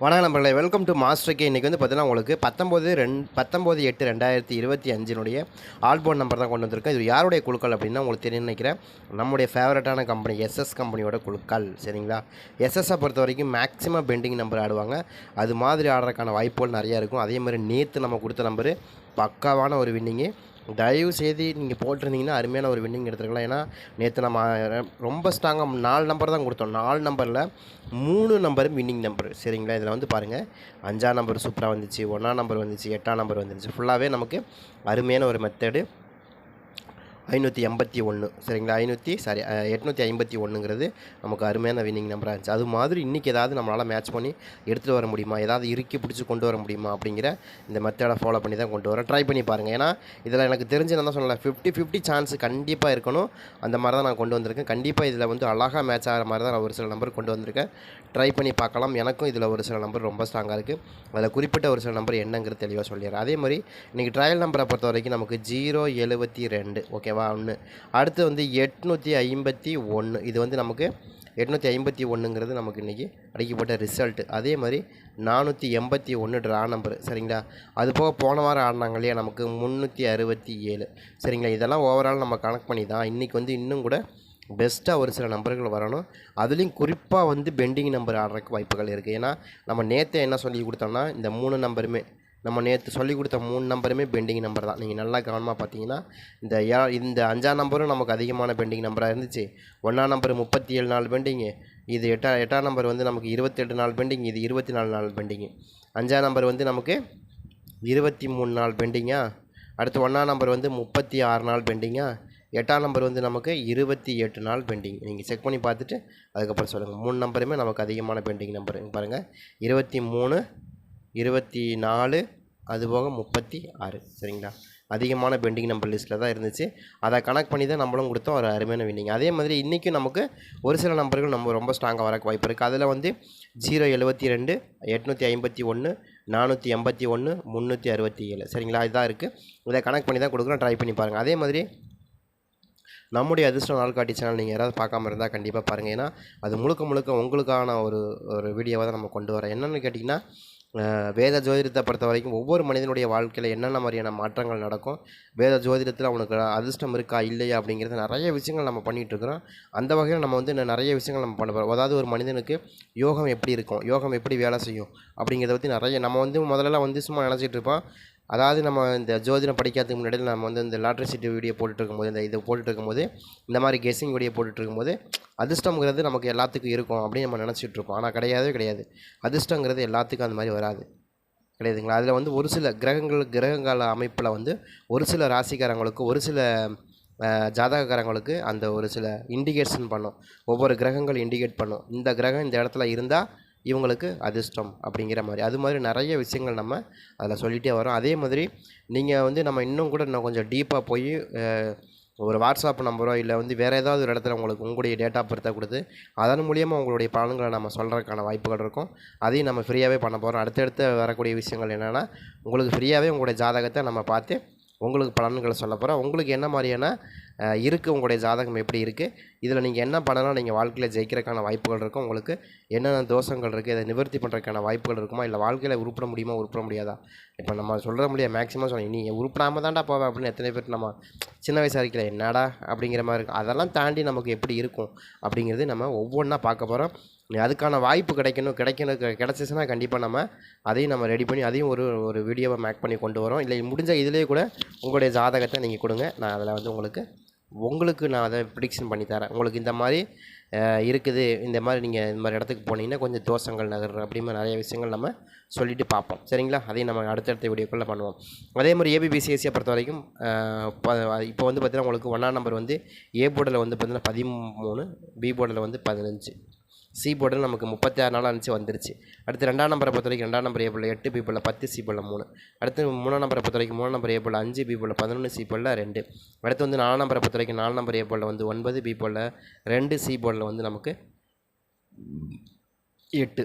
வணக்கம் நம்பர்களே welcome to master K இன்றைக்கி வந்து பார்த்தீங்கன்னா உங்களுக்கு பத்தொம்போது ரெண் பத்தொம்போது எட்டு ரெண்டாயிரத்தி இருபத்தி அஞ்சினுடைய ஆல்போன் நம்பர் தான் கொண்டு வந்திருக்கேன். இது யாருடைய குழுக்கள் அப்படின்னா உங்களுக்கு தெரியும் நினைக்கிறேன். நம்முடைய ஃபேவரட்டான கம்பெனி எஸ்எஸ் கம்பெனியோட குழுக்கள் சரிங்களா? எஸ்எஸ்ஸை பொறுத்த வரைக்கும் மேக்ஸிமம் பெண்டிங் நம்பர் ஆடுவாங்க. அது மாதிரி ஆடுறதுக்கான வாய்ப்புகள் நிறையா இருக்கும். அதே மாதிரி நேற்று நம்ம கொடுத்த நம்பரு பக்காவான ஒரு வின்னிங்கு தயவு செய்து நீங்கள் போட்டிருந்தீங்கன்னா அருமையான ஒரு வின்னிங் எடுத்துருக்கலாம். ஏன்னா நேற்று நம்ம ரொம்ப ஸ்ட்ராங்காக நாலு நம்பர் தான் கொடுத்தோம். நாலு நம்பரில் மூணு நம்பரும் வின்னிங் நம்பர் சரிங்களா? இதில் வந்து பாருங்கள் அஞ்சாம் நம்பர் சூப்பராக வந்துச்சு ஒன்றாம் நம்பர் வந்துச்சு எட்டாம் நம்பர் வந்துச்சு. ஃபுல்லாகவே நமக்கு அருமையான ஒரு மெத்தடு ஐநூற்றி எண்பத்தி ஒன்று சரிங்களா? ஐநூற்றி சாரி எட்நூற்றி ஐம்பத்தி ஒன்றுங்கிறது நமக்கு அருமையான வின்னிங் நம்பராக இருந்துச்சு. அது மாதிரி இன்றைக்கி ஏதாவது நம்மளால் மேட்ச் பண்ணி எடுத்துகிட்டு வர முடியுமா? ஏதாவது இறுக்கி பிடிச்சி கொண்டு வர முடியுமா? அப்படிங்கிற இந்த மெத்தடை ஃபாலோ பண்ணி தான் கொண்டு வரேன் ட்ரை பண்ணி பாருங்கள் ஏன்னா இதில் எனக்கு தெரிஞ்சு நான் தான் சொல்லலை ஃபிஃப்டி ஃபிஃப்டி சான்ஸ் கண்டிப்பாக இருக்கணும். அந்த மாதிரி தான் நான் கொண்டு வந்திருக்கேன். கண்டிப்பாக இதில் வந்து அழகாக மேட்ச் ஆகிற மாதிரி தான் நான் ஒரு சில நம்பர் கொண்டு வந்திருக்கேன். ட்ரை பண்ணி பார்க்கலாம். எனக்கும் இதில் ஒரு சில நம்பர் ரொம்ப ஸ்ட்ராங்காக இருக்குது அதில் குறிப்பிட்ட ஒரு சில நம்பர் என்னங்கிறது தெளிவாக சொல்லிடுறேன். அதே மாதிரி இன்றைக்கி ட்ரையல் நம்பரை பொறுத்த வரைக்கும் நமக்கு ஜீரோ எழுபத்தி ரெண்டு. ஓகே ஓகேவா ஒன்று அடுத்து வந்து எட்நூற்றி ஐம்பத்தி ஒன்று இது வந்து நமக்கு எட்நூற்றி ஐம்பத்தி ஒன்றுங்கிறது நமக்கு இன்றைக்கி அடிக்கப்பட்ட ரிசல்ட்டு அதே மாதிரி நானூற்றி எண்பத்தி ஒன்று ட்ரா நம்பர் சரிங்களா? அது போக போன வாரம் ஆடினாங்க இல்லையா நமக்கு முந்நூற்றி அறுபத்தி ஏழு. சரிங்களா? இதெல்லாம் ஓவரால் நம்ம கனெக்ட் பண்ணி தான் இன்றைக்கி வந்து இன்னும் கூட பெஸ்ட்டாக ஒரு சில நம்பர்கள் வரணும். அதுலேயும் குறிப்பாக வந்து பெண்டிங் நம்பர் ஆடுறதுக்கு வாய்ப்புகள் இருக்குது ஏன்னா நம்ம நேற்று என்ன சொல்லி கொடுத்தோம்னா இந்த மூணு நம்பருமே நம்ம நேற்று சொல்லி கொடுத்த மூணு நம்பருமே பெண்டிங் நம்பர் தான். நீங்கள் நல்லா கவனமாக பார்த்தீங்கன்னா இந்த ஏ இந்த அஞ்சாம் நம்பரும் நமக்கு அதிகமான பெண்டிங் நம்பராக இருந்துச்சு. ஒன்றாம் நம்பர் முப்பத்தி ஏழு நாள் பெண்டிங்கு இது எட்டா எட்டாம் நம்பர் வந்து நமக்கு இருபத்தெட்டு நாள் பெண்டிங் இது இருபத்தி நாலு நாள் பெண்டிங்கு அஞ்சாம் நம்பர் வந்து நமக்கு இருபத்தி மூணு நாள் பெண்டிங்கா அடுத்து ஒன்றாம் நம்பர் வந்து முப்பத்தி ஆறு நாள் பெண்டிங்கா எட்டாம் நம்பர் வந்து நமக்கு இருபத்தி எட்டு நாள் பெண்டிங். நீங்கள் செக் பண்ணி பார்த்துட்டு அதுக்கப்புறம் சொல்லுங்கள் மூணு நம்பருமே நமக்கு அதிகமான பெண்டிங் நம்பர் பாருங்கள் இருபத்தி மூணு இருபத்தி நாலு அதுபோக முப்பத்தி ஆறு. சரிங்களா? அதிகமான பெண்டிங் நம்பர் லிஸ்ட்டில் தான் இருந்துச்சு. அதை கனெக்ட் பண்ணி தான் நம்மளும் கொடுத்தோம். ஒரு அருமையான வின்னிங் அதே மாதிரி இன்றைக்கும் நமக்கு ஒரு சில நம்பர்கள் நம்ம ரொம்ப ஸ்ட்ராங்காக வரக்கு வாய்ப்பு இருக்குது அதில் வந்து ஜீரோ எழுபத்தி ரெண்டு எட்நூற்றி ஐம்பத்தி ஒன்று நானூற்றி எண்பத்தி ஒன்று முந்நூற்றி அறுபத்தி ஏழு. சரிங்களா? இதுதான் இருக்குது இதை கனெக்ட் பண்ணி தான் கொடுக்குறோம் ட்ரை பண்ணி பாருங்கள் அதே மாதிரி நம்முடைய அதிர்ஷ்டம் நாள்காட்டி சேனல் நீங்கள் யாராவது பார்க்காம இருந்தால் கண்டிப்பாக பாருங்கள் ஏன்னா அது முழுக்க முழுக்க உங்களுக்கான ஒரு ஒரு வீடியோவை தான் நம்ம கொண்டு வரோம். என்னென்னு கேட்டிங்கன்னா வேத ஜோதிடத்தை பொறுத்த வரைக்கும் ஒவ்வொரு மனிதனுடைய வாழ்க்கையில் என்னென்ன மாதிரியான மாற்றங்கள் நடக்கும்? வேத ஜோதிடத்தில் அவனுக்கு அதிர்ஷ்டம் இருக்கா இல்லையா அப்படிங்கிறது நிறைய விஷயங்கள் நம்ம பண்ணிகிட்டு இருக்கிறோம். அந்த வகையில் நம்ம வந்து நிறைய விஷயங்கள் நம்ம பண்ண போகிறோம் அதாவது ஒரு மனிதனுக்கு யோகம் எப்படி இருக்கும்? யோகம் எப்படி வேலை செய்யும்? அப்படிங்கிறத பற்றி நிறைய நம்ம வந்து முதல்ல வந்து சும்மா நினச்சிட்டு இருப்போம். அதாவது நம்ம இந்த ஜோதிடம் படிக்கிறதுக்கு முன்னாடி நம்ம வந்து இந்த லாட்ரி சீட்டு வீடியோ போட்டுட்டு போது இந்த இதை போட்டுட்டு போது இந்த மாதிரி கெஸ்ஸிங் வீடியோ போட்டுட்டு போது அதிர்ஷ்டங்கிறது நமக்கு எல்லாத்துக்கும் இருக்கும் அப்படின்னு நம்ம நினச்சிட்டு ஆனால் கிடையாதே கிடையாது. அதிர்ஷ்டங்கிறது எல்லாத்துக்கும் அந்த மாதிரி வராது. கிடையாதுங்களா? அதில் வந்து ஒரு சில கிரகங்கள் கிரகங்கால அமைப்பில் வந்து ஒரு சில ராசிக்காரங்களுக்கு ஒரு சில ஜாதகக்காரங்களுக்கு அந்த ஒரு சில இண்டிகேஷன் பண்ணும். ஒவ்வொரு கிரகங்கள் இண்டிகேட் பண்ணும். இந்த கிரகம் இந்த இடத்துல இருந்தால் இவங்களுக்கு அதிர்ஷ்டம் அப்படிங்கிற மாதிரி. அது மாதிரி நிறைய விஷயங்கள் நம்ம அதில் சொல்லிகிட்டே வரோம். அதே மாதிரி நீங்கள் வந்து நம்ம இன்னும் கூட இன்னும் கொஞ்சம் டீப்பாக போய் ஒரு வாட்ஸ்அப் நம்பரோ இல்லை வந்து வேறு ஏதாவது ஒரு இடத்துல உங்களுக்கு உங்களுடைய டேட்டா பர்த்தை கொடுத்து அதன் மூலியமாக உங்களுடைய பலன்களை நம்ம சொல்கிறதுக்கான வாய்ப்புகள் இருக்கும். அதையும் நம்ம ஃப்ரீயாகவே பண்ண போகிறோம் அடுத்தடுத்து வரக்கூடிய விஷயங்கள் என்னென்னா உங்களுக்கு ஃப்ரீயாகவே உங்களுடைய ஜாதகத்தை நம்ம பார்த்து உங்களுக்கு பலன்களை சொல்ல போகிறோம் உங்களுக்கு என்ன மாதிரியான இருக்குது உங்களுடைய ஜாதகம் எப்படி இருக்குது இதில் நீங்கள் என்ன பண்ணலாம்? நீங்கள் வாழ்க்கையில் ஜெயிக்கிறதுக்கான வாய்ப்புகள் இருக்கும் உங்களுக்கு என்னென்ன தோஷங்கள் இருக்குது இதை நிவர்த்தி பண்ணுறதுக்கான வாய்ப்புகள் இருக்குமா? இல்லை வாழ்க்கையில் உருப்பிட முடியுமா? உருப்பிட முடியாதா? இப்போ நம்ம சொல்கிற முடியாது மேக்ஸிமம் சொல்லி நீ உருப்பிடாமல் தான்டா போவேன் அப்படின்னு எத்தனை பேர் நம்ம சின்ன வயசாக இருக்கல என்னடா? அப்படிங்கிற மாதிரி இருக்கும். அதெல்லாம் தாண்டி நமக்கு எப்படி இருக்கும்? அப்படிங்கிறது நம்ம ஒவ்வொன்றா பார்க்க போகிறோம் அதுக்கான வாய்ப்பு கிடைக்கணும். கிடைக்கணும் கிடச்சிச்சுன்னா கிடைச்சிச்சுன்னா கண்டிப்பாக நம்ம அதையும் நம்ம ரெடி பண்ணி அதையும் ஒரு ஒரு வீடியோவை மேக் பண்ணி கொண்டு வரோம். இல்லை முடிஞ்ச இதுலேயே கூட உங்களுடைய ஜாதகத்தை நீங்கள் கொடுங்க. நான் அதில் வந்து உங்களுக்கு உங்களுக்கு நான் அதை ப்ரிடிக்ஷன் பண்ணி தரேன். உங்களுக்கு இந்த மாதிரி இருக்குது. இந்த மாதிரி நீங்கள் இந்த மாதிரி இடத்துக்கு போனீங்கன்னா கொஞ்சம் தோஷங்கள் நகர் அப்படிங்கிற நிறைய விஷயங்கள் நம்ம சொல்லிட்டு பார்ப்போம். சரிங்களா? அதையும் நம்ம அடுத்தடுத்த வீடியோக்குள்ளே பண்ணுவோம். அதே மாதிரி ஏபிபிசிஎஸ்சியை பொறுத்த வரைக்கும் இப்போ வந்து பார்த்திங்கன்னா உங்களுக்கு ஒன்றாம் நம்பர் வந்து ஏ போர்டில் வந்து பார்த்திங்கன்னா பதிமூணு பி போர்டில் வந்து பதினஞ்சு. சி போர்டில் நமக்கு முப்பத்தி ஆறு நாள் அனுப்பிச்சு வந்துருச்சு அடுத்து ரெண்டாம் நம்பரை பொறுத்த வரைக்கும் ரெண்டாம் நம்பர் ஏ போல் எட்டு பி போல் பத்து சி போல் மூணு அடுத்து மூணாம் நம்பரை பொறுத்த வரைக்கும் மூணாம் நம்பர் ஏ போல் அஞ்சு பி போல் பதினொன்று சி போல் ரெண்டு அடுத்து வந்து நாலாம் நம்பரை பொறுத்த வரைக்கும் நாலு நம்பர் ஏ போல் வந்து ஒன்பது பி போல் ரெண்டு சி போர்டில் வந்து நமக்கு எட்டு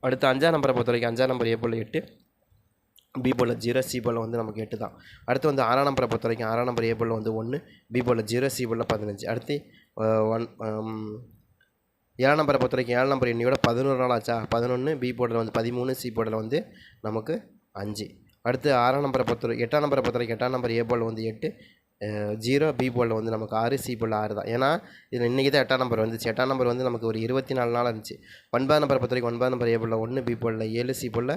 அடுத்து அஞ்சாம் நம்பரை பொறுத்த வரைக்கும் அஞ்சாம் நம்பர் ஏ போல் எட்டு பி போல் ஜீரோ சி போல் வந்து நமக்கு எட்டு தான் அடுத்து வந்து ஆறாம் நம்பரை பொறுத்த வரைக்கும் ஆறாம் நம்பர் ஏ போல் வந்து ஒன்று பி போல் ஜீரோ சி போல் பதினஞ்சு அடுத்து ஒன் ஏழு நம்பரை பொறுத்த வரைக்கும் ஏழு நம்பர் இன்னையோட பதினோரு நாள் ஆச்சா? பதினொன்று பி போர்டில் வந்து பதிமூணு சி போர்டில் வந்து நமக்கு அஞ்சு. அடுத்து ஆறாம் நம்பரை பொறுத்த எட்டாம் நம்பரை பொறுத்த வரைக்கும் எட்டாம் நம்பர் ஏ போர்டில் வந்து எட்டு ஜீரோ பி போர்டில் வந்து நமக்கு ஆறு சி போர்டில் ஆறு தான். ஏன்னா இது இன்றைக்கி தான் எட்டாம் நம்பர் வந்துச்சு. எட்டாம் நம்பர் வந்து நமக்கு ஒரு இருபத்தி நாலு நாள் இருந்துச்சு. ஒன்பதாம் நம்பரை பொறுத்த வரைக்கும் ஒன்பதாம் நம்பர் ஏ போர்டில் ஒன்று பி போர்டில் ஏழு சி போர்டில்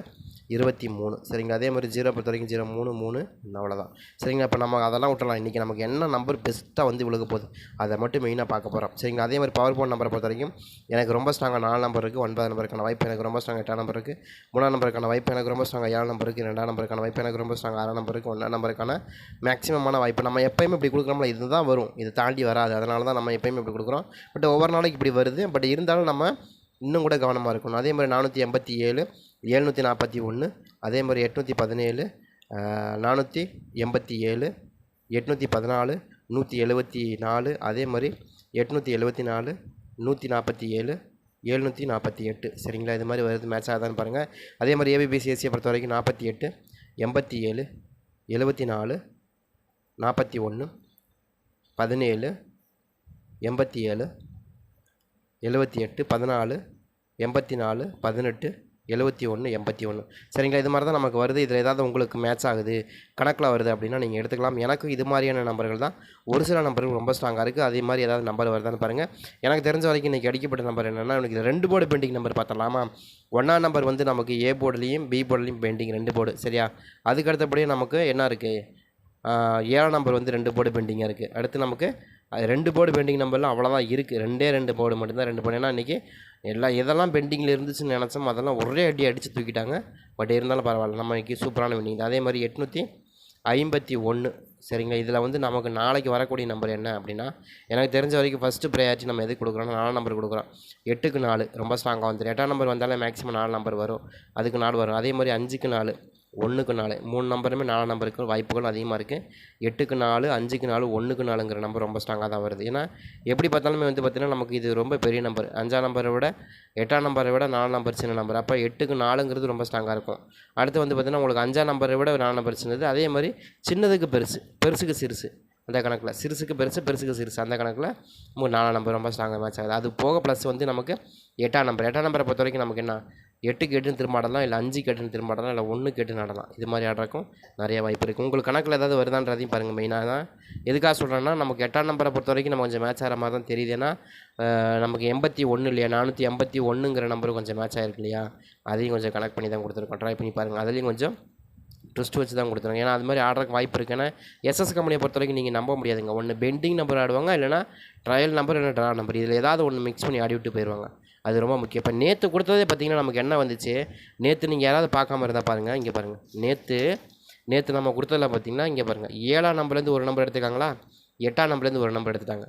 இருபத்தி மூணு. சரிங்களா? அதே மாதிரி ஜீரோ பொறுத்த வரைக்கும் ஜீரோ மூணு மூணு அவ்வளோதான் சரிங்களா? இப்போ நம்ம அதெல்லாம் விட்டுறலாம். இன்றைக்கி நமக்கு என்ன நம்பர் பெஸ்ட்டாக வந்து விழுக போகுது அதை மட்டும் மெயினாக பார்க்க போகிறோம் சரிங்களா? அதே மாதிரி பவர் போன் நம்பரை பொறுத்த வரைக்கும் எனக்கு ரொம்ப ஸ்ட்ராங்காக நாலு நம்பர் இருக்குது ஒன்பது நம்பருக்கான வாய்ப்பு எனக்கு ரொம்ப ஸ்ட்ராங் எட்டாம் நம்பர் இருக்குது மூணாம் நம்பருக்கான வாய்ப்பு எனக்கு ரொம்ப ஸ்ட்ராங் ஏழாம் நம்பர் இருக்குது ரெண்டாம் நம்பருக்கான வாய்ப்பு எனக்கு ரொம்ப ஸ்ட்ராங் ஆறாம் நம்பருக்கு ஒன்றாம் நம்பருக்கான மேக்ஸிமமான வாய்ப்பு. நம்ம எப்பயுமே இப்படி கொடுக்குறோம்ல இதுதான் வரும். இது தாண்டி வராது. அதனால தான் நம்ம எப்பயுமே இப்படி கொடுக்குறோம். பட் ஒவ்வொரு நாளைக்கு இப்படி வருது. பட் இருந்தாலும் நம்ம இன்னும் கூட கவனமாக இருக்கணும். அதே மாதிரி நானூற்றி எண்பத்தி ஏழு எழுநூற்றி நாற்பத்தி ஒன்று அதே மாதிரி எட்நூற்றி பதினேழு நானூற்றி எண்பத்தி ஏழு எட்நூற்றி பதினாலு நூற்றி எழுபத்தி நாலு அதே மாதிரி எட்நூற்றி எழுபத்தி நாலு நூற்றி நாற்பத்தி ஏழு எழுநூற்றி நாற்பத்தி எட்டு. சரிங்களா? இது மாதிரி வருது மேட்ச் ஆகுதான்னு பாருங்கள் அதே மாதிரி ஏபிபிசிஎஸ்சியை பொறுத்த வரைக்கும் நாற்பத்தி எட்டு எண்பத்தி ஏழு எழுபத்தி நாலு நாற்பத்தி ஒன்று பதினேழு எண்பத்தி ஏழு எழுபத்தி எட்டு பதினாலு எண்பத்தி நாலு பதினெட்டு எழுபத்தி ஒன்று எண்பத்தி ஒன்று சரிங்களா? இது மாதிரி தான் நமக்கு வருது. இதில் ஏதாவது உங்களுக்கு மேட்ச் ஆகுது கணக்கில் வருது அப்படின்னா நீங்கள் எடுத்துக்கலாம். எனக்கும் இது மாதிரியான நம்பர்கள் தான். ஒரு சில நம்பர்கள் ரொம்ப ஸ்ட்ராங்காக இருக்குது அதே மாதிரி ஏதாவது நம்பர் வருதான்னு பாருங்கள் எனக்கு தெரிஞ்ச வரைக்கும் இன்றைக்கி அடிக்கப்பட்ட நம்பர் என்னென்னா எனக்கு ரெண்டு போர்டு பெண்டிங் நம்பர் பார்த்தலாமா ஒன்றாம் நம்பர் வந்து நமக்கு ஏ போர்டுலேயும் பி போர்டுலேயும் பெண்டிங் ரெண்டு போர்டு சரியா? அதுக்கு அடுத்தபடியே நமக்கு என்ன இருக்குது ஏழாம் நம்பர் வந்து ரெண்டு போர்டு பெண்டிங்காக இருக்குது அடுத்து நமக்கு அது ரெண்டு போர்டு பெண்டிங் நம்பர்லாம் அவ்வளோதான் இருக்குது ரெண்டே ரெண்டு போர்டு மட்டும்தான் ரெண்டு போர்டு ஏன்னா இன்றைக்கி எல்லாம் எதெல்லாம் பெண்டிங்கில் இருந்துச்சுன்னு நினச்சோம். அதெல்லாம் ஒரே அடி அடித்து தூக்கிட்டாங்க. பட் இருந்தாலும் பரவாயில்ல. நம்ம இன்றைக்கி சூப்பரான வின்னிங் அதே மாதிரி எட்நூற்றி ஐம்பத்தி ஒன்று சரிங்களா? இதில் வந்து நமக்கு நாளைக்கு வரக்கூடிய நம்பர் என்ன அப்படின்னா எனக்கு தெரிஞ்ச வரைக்கும் ஃபஸ்ட்டு ப்ரையாரிட்டி நம்ம எதுக்கு கொடுக்குறோம்னா நாலு நம்பர் கொடுக்குறோம். எட்டுக்கு நாலு. ரொம்ப ஸ்ட்ராங்காக வந்துடும் எட்டாம் நம்பர் வந்தாலே மேக்ஸிமம் நாலு நம்பர் வரும். அதுக்கு நாலு வரும். அதே மாதிரி அஞ்சுக்கு நாலு. ஒன்றுக்கு நாலு மூணு நம்பருமே நாலு நம்பருக்கு வாய்ப்புகள் அதிகமாக இருக்குது எட்டுக்கு நாலு அஞ்சுக்கு நாலு ஒன்றுக்கு நாலுங்கிற நம்பர் ரொம்ப ஸ்ட்ராங்காக தான் வருது. ஏன்னா எப்படி பார்த்தாலுமே வந்து பார்த்திங்கன்னா நமக்கு இது ரொம்ப பெரிய நம்பர் அஞ்சாம் நம்பரை விட எட்டாம் நம்பரை விட நாலு நம்பர் சின்ன நம்பர் அப்போ எட்டுக்கு நாலுங்கிறது ரொம்ப ஸ்ட்ராங்காக இருக்கும். அடுத்து வந்து பார்த்திங்கன்னா உங்களுக்கு அஞ்சாம் நம்பரை விட நாலு நம்பர் சின்னது. அதே மாதிரி சின்னதுக்கு பெருசு பெருசுக்கு சிறுசு. அந்த கணக்கில். சிறுசுக்கு பெருசு பெருசுக்கு சிறுசு. அந்த கணக்கில் மூணு நாலாம் நம்பர் ரொம்ப ஸ்ட்ராங்காக மேட்ச் ஆகுது. அது போக ப்ளஸ் வந்து நமக்கு எட்டாம் நம்பர் எட்டாம் நம்பரை பொறுத்த வரைக்கும் நமக்கு என்ன? எட்டுக்கு எட்டுன்னு திரும்ப ஆடலாம் இல்லை அஞ்சுக்கு எட்டுன்னு திரும்ப ஆடலாம் இல்லை ஒன்றுக்கு எட்டுன்னு ஆடலாம். இது மாதிரி ஆடுறக்கும் நிறைய வாய்ப்பு இருக்குது உங்களுக்கு கணக்கில் ஏதாவது வருதான்றதையும் பாருங்கள் மெயினாக தான் எதுக்காக சொல்கிறேன்னா நமக்கு எட்டாம் நம்பரை பொறுத்த வரைக்கும் நம்ம கொஞ்சம் மேட்ச் ஆகிற மாதிரி தான் தெரியுது. ஏன்னா நமக்கு எண்பத்தி ஒன்று இல்லையா? நானூற்றி எண்பத்தி ஒன்றுங்கிற நம்பர் கொஞ்சம் மேட்ச் ஆகிருக்கு இல்லையா? அதையும் கொஞ்சம் கனெக்ட் பண்ணி தான் கொடுத்துருக்கோம். ட்ரை பண்ணி பாருங்கள் அதுலேயும் கொஞ்சம் ட்விஸ்ட் வச்சு தான் கொடுத்துருங்க ஏன்னா அது மாதிரி ஆடுறதுக்கு வாய்ப்பு இருக்குது ஏன்னா எஸ்எஸ் கம்பெனியை பொறுத்த வரைக்கும் நீங்கள் நம்ப முடியாதுங்க. ஒன்று பெண்டிங் நம்பர் ஆடுவாங்க இல்லைனா ட்ரையல் நம்பர் இல்லைனா ட்ரா நம்பர் இதில் ஏதாவது ஒன்று மிக்ஸ் பண்ணி ஆடி விட்டு போயிடுவாங்க அது ரொம்ப முக்கியம். இப்போ நேற்று கொடுத்ததே பார்த்தீங்கன்னா நமக்கு என்ன வந்துச்சு? நேற்று நீங்கள் யாராவது பார்க்காம இருந்தால் பாருங்கள் இங்கே பாருங்கள் நேற்று நேற்று நம்ம கொடுத்ததில் பார்த்தீங்கன்னா இங்கே பாருங்கள் ஏழாம் நம்பர்லேருந்து ஒரு நம்பர் எடுத்துக்காங்களா எட்டாம் நம்பர்லேருந்து ஒரு நம்பர் எடுத்துட்டாங்க.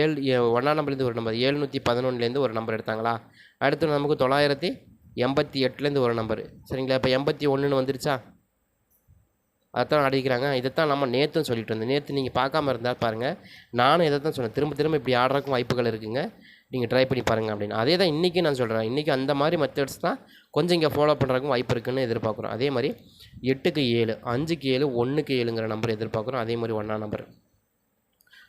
ஏழு ஏ- ஒன்றாம் நம்பர்லேருந்து ஒரு நம்பர் ஏழ்நூற்றி பதினொன்றுலேருந்து ஒரு நம்பர் எடுத்தாங்களா? அடுத்து நமக்கு தொள்ளாயிரத்தி எண்பத்தி எட்டுலேருந்து ஒரு நம்பர் சரிங்களா? இப்போ எண்பத்தி ஒன்றுன்னு வந்துருச்சா? அதைத்தான் அடிக்கிறாங்க இதைத்தான் நம்ம நேற்றும் சொல்லிட்டு இருந்தோம் நேற்று நீங்கள் பார்க்காம இருந்தால் பாருங்கள் நானும் இதை தான் சொன்னேன். திரும்ப திரும்ப இப்படி ஆடுறதுக்கும் வாய்ப்புகள் இருக்குங்க. நீங்கள் ட்ரை பண்ணி பாருங்கள் அப்படின்னு. அதே தான் இன்றைக்கி நான் சொல்கிறேன் இன்றைக்கி அந்த மாதிரி மெத்தட்ஸ் தான் கொஞ்சம் இங்கே ஃபாலோ பண்ணுறதுக்கும் வாய்ப்பு இருக்குன்னு எதிர்பார்க்குறோம். அதே மாதிரி எட்டுக்கு ஏழு அஞ்சுக்கு ஏழு ஒன்றுக்கு ஏழுங்கிற நம்பர் எதிர்பார்க்குறோம். அதே மாதிரி ஒன்றா நம்பர்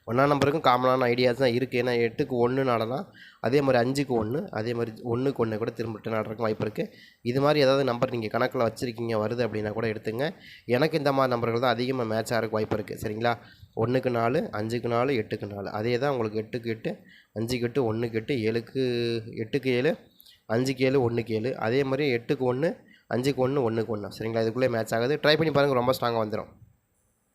ஒன்றாம் நம்பருக்கும் காமனான ஐடியாஸ் தான் இருக்குது ஏன்னா எட்டுக்கு ஒன்று நடலாம் அதே மாதிரி அஞ்சுக்கு ஒன்று அதே மாதிரி ஒன்றுக்கு ஒன்று கூட திரும்ப ரிட்டன் ஆடுறதுக்கு வாய்ப்பு இருக்குது இது மாதிரி ஏதாவது நம்பர் நீங்கள் கணக்கில் வச்சுருக்கீங்க வருது அப்படின்னா கூட எடுத்துங்க. எனக்கு இந்த மாதிரி நம்பர்கள் தான் அதிகமாக மேட்ச் ஆகிறதுக்கு வாய்ப்பு இருக்குது சரிங்களா? ஒன்றுக்கு நாலு அஞ்சுக்கு நாலு எட்டுக்கு நாலு. அதே தான் உங்களுக்கு எட்டுக்கு எட்டு அஞ்சுக்கு எட்டு ஒன்றுக்கு எட்டு ஏழுக்கு எட்டுக்கு ஏழு அஞ்சுக்கு ஏழு ஒன்றுக்கு ஏழு. அதே மாதிரி எட்டுக்கு ஒன்று அஞ்சுக்கு ஒன்று ஒன்றுக்கு ஒன்று சரிங்களா? இதுக்குள்ளே மேட்ச் ஆகுது. ட்ரை பண்ணி பாருங்கள் ரொம்ப ஸ்ட்ராங்காக வந்துடும்